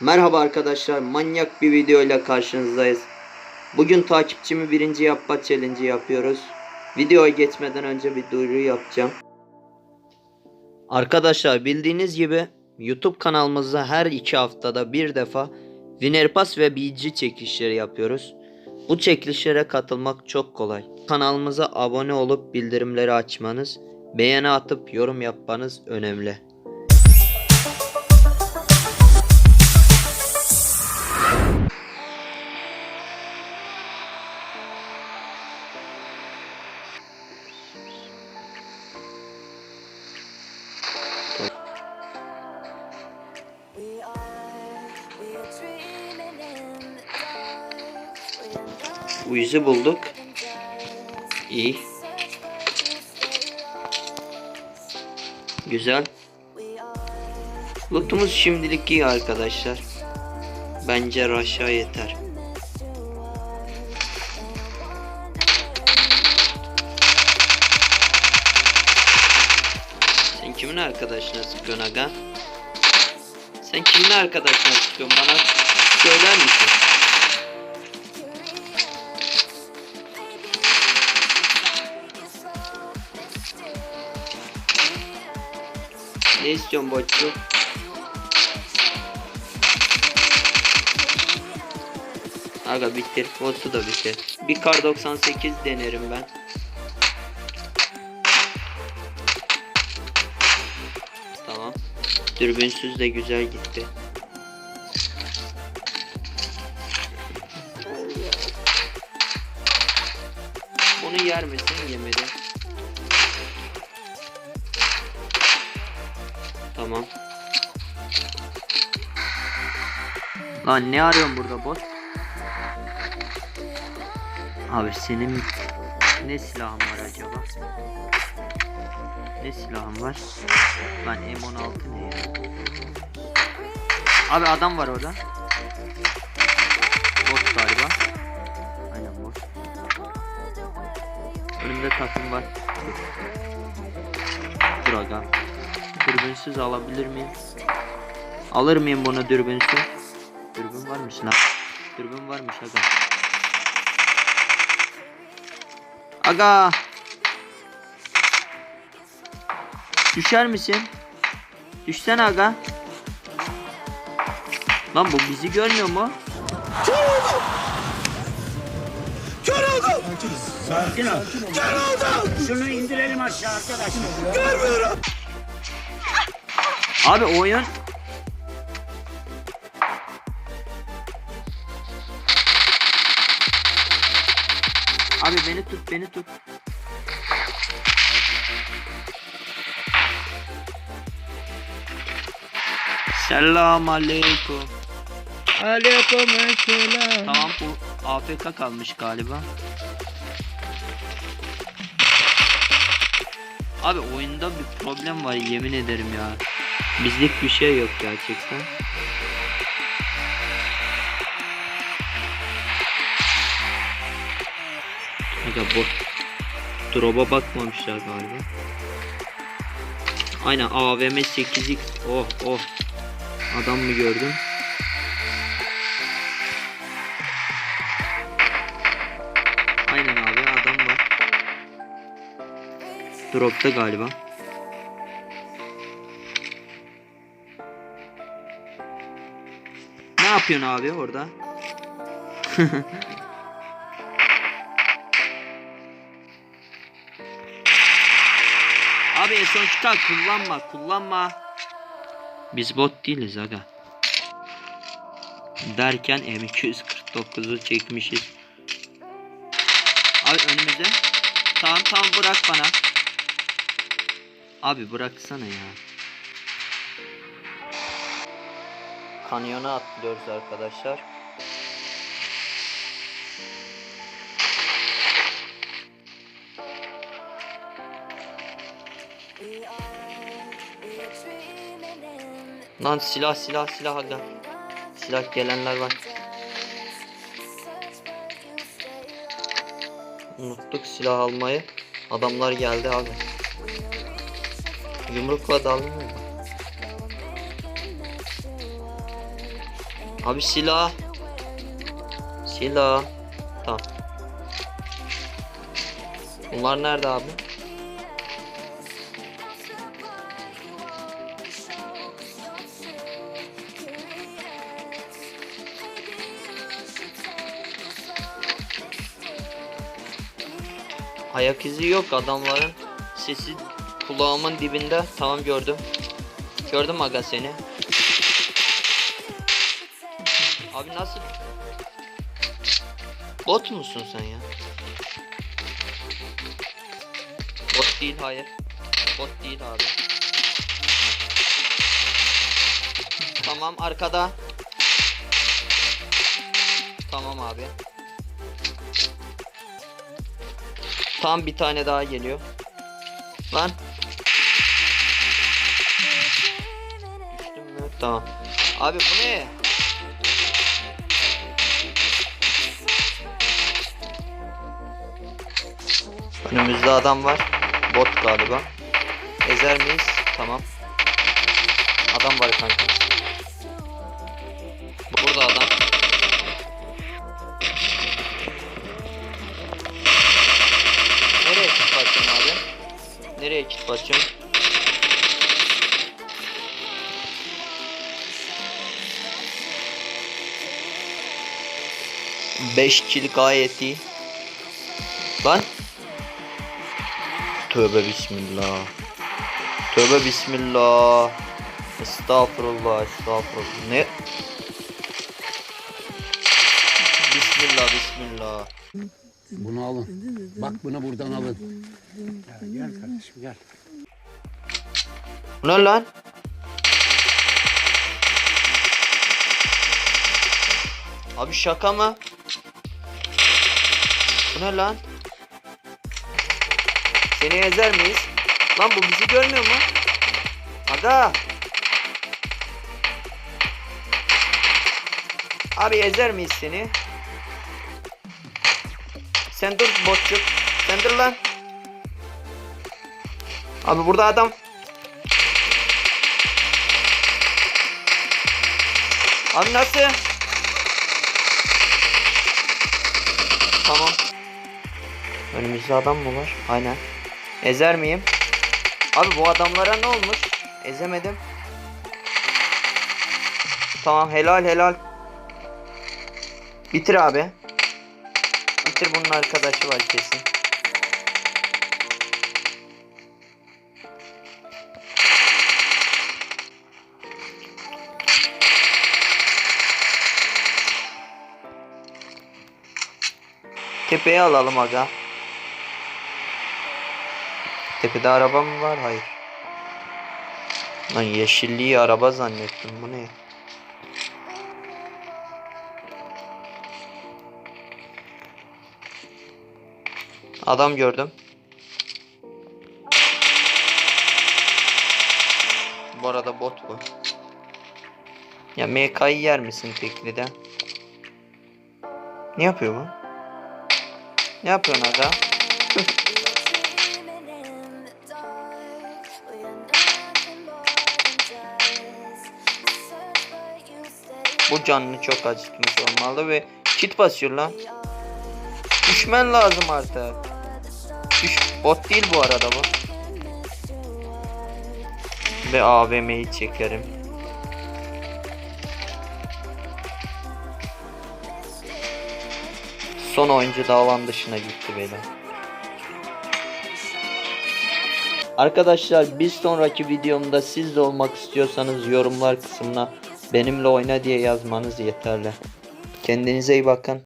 Merhaba arkadaşlar, manyak bir video ile karşınızdayız. Bugün takipçimi birinci yapma challenge yapıyoruz. Videoya geçmeden önce bir duyuru yapacağım. Arkadaşlar bildiğiniz gibi YouTube kanalımızda her iki haftada bir defa Winner Pass ve BG çekilişleri yapıyoruz. Bu çekilişlere katılmak çok kolay. Kanalımıza abone olup bildirimleri açmanız, beğeni atıp yorum yapmanız önemli. Uyuzu bulduk. İyi. Güzel. Lootumuz şimdilik iyi arkadaşlar. Bence Raşa yeter. Sen kimin arkadaşına sıkıyorsun aga? Sen kimin arkadaşına sıkıyorsun bana söyler misin? Ne istiyorsun boçlu? Aga bitir. Botu da bitir. Bir kar 98 denerim ben. Tamam. Dürbünsüz de güzel gitti. Bunu yer misin? Yemedi. Lan ne arıyorsun burada bot? Abi senin ne silahın var acaba? Ne silahın var? Lan M16 ne ya? Abi adam var orada. Bot galiba. Aynen bot. Önümde takım var. Dur aga. Dürbünsüz alabilir miyim? Alır mıyım bunu dürbünsüz? Dürbün varmış lan. Dürbün varmış aga. Aga. Düşer misin? Düşsene aga. Lan bu bizi görmüyor mu? Sakin ol. Şunu indirelim aşağı arkadaşlar. Abi oyun beni tut beni tut. Selam aleyküm Aleyküm selam. Tamam bu AFK kalmış galiba. Abi oyunda bir problem var yemin ederim ya. Bizlik bir şey yok gerçekten Aga bot Drop'a bakmamışlar galiba. Aynen AVM 8x Oh oh. Adam mı gördüm Aynen abi adam var. Drop'ta galiba. Ne yapıyorsun abi orada? Abi son çıkar kullanma kullanma. Biz bot değiliz aga. Derken M249'u çekmişiz. Abi önümüzde. Tamam tamam bırak bana. Abi bıraksana ya. Kanyona atlıyoruz arkadaşlar. Lan silah silah silah aga. Silah gelenler var. Unuttuk silah almayı. Adamlar geldi abi. Yumrukla dalmıyor? Abi silah. Silah. Tamam. Bunlar nerede abi? Ayak izi yok adamların. Sesi kulağımın dibinde. Tamam gördüm. Gördüm aga seni. Abi nasıl? Bot musun sen ya? Bot değil hayır. Bot değil abi. Tamam arkada. Tamam abi. Tam bir tane daha geliyor. Lan. Düştüm mü? Tamam. Abi bu ne? Önümüzde adam var. Bot galiba. Ezer miyiz? Tamam. Adam var kanka. Nereye kit basacağım? Beş kill gayet iyi. Lan. Tövbe bismillah. Tövbe bismillah. Estağfurullah, estağfurullah. Ne? Bismillah, bismillah. Bunu alın. Bak bunu buradan alın. Gel, gel kardeşim gel. Ne lan? Abi şaka mı? Bu ne lan? Seni ezer miyiz? Lan bu bizi görmüyor mu? Aga! Abi ezer miyiz seni? Sen dur botçuk. Sen dur lan. Abi burada adam. Abi nasıl? Tamam. Önümüzde adam mı var? Aynen. Ezer miyim? Abi bu adamlara ne olmuş? Ezemedim. Tamam helal helal. Bitir abi. Bitir bunun arkadaşı var kesin. Tepeye alalım aga. Tepede araba mı var? Hayır. Lan yeşilliği araba zannettim. Bu ne? Adam gördüm. Bu arada bot bu. Ya MK'yı yer misin tekli de? Ne yapıyor bu? Ne yapıyorsun aga? Bu canlı çok acıkmış olmalı ve kit basıyor lan. Düşmen lazım artık. Düş bot değil bu arada bu. Ve AVM'yi çekerim. Son oyuncu da alan dışına gitti beyler. Arkadaşlar bir sonraki videomda siz de olmak istiyorsanız yorumlar kısmına benimle oyna diye yazmanız yeterli. Kendinize iyi bakın.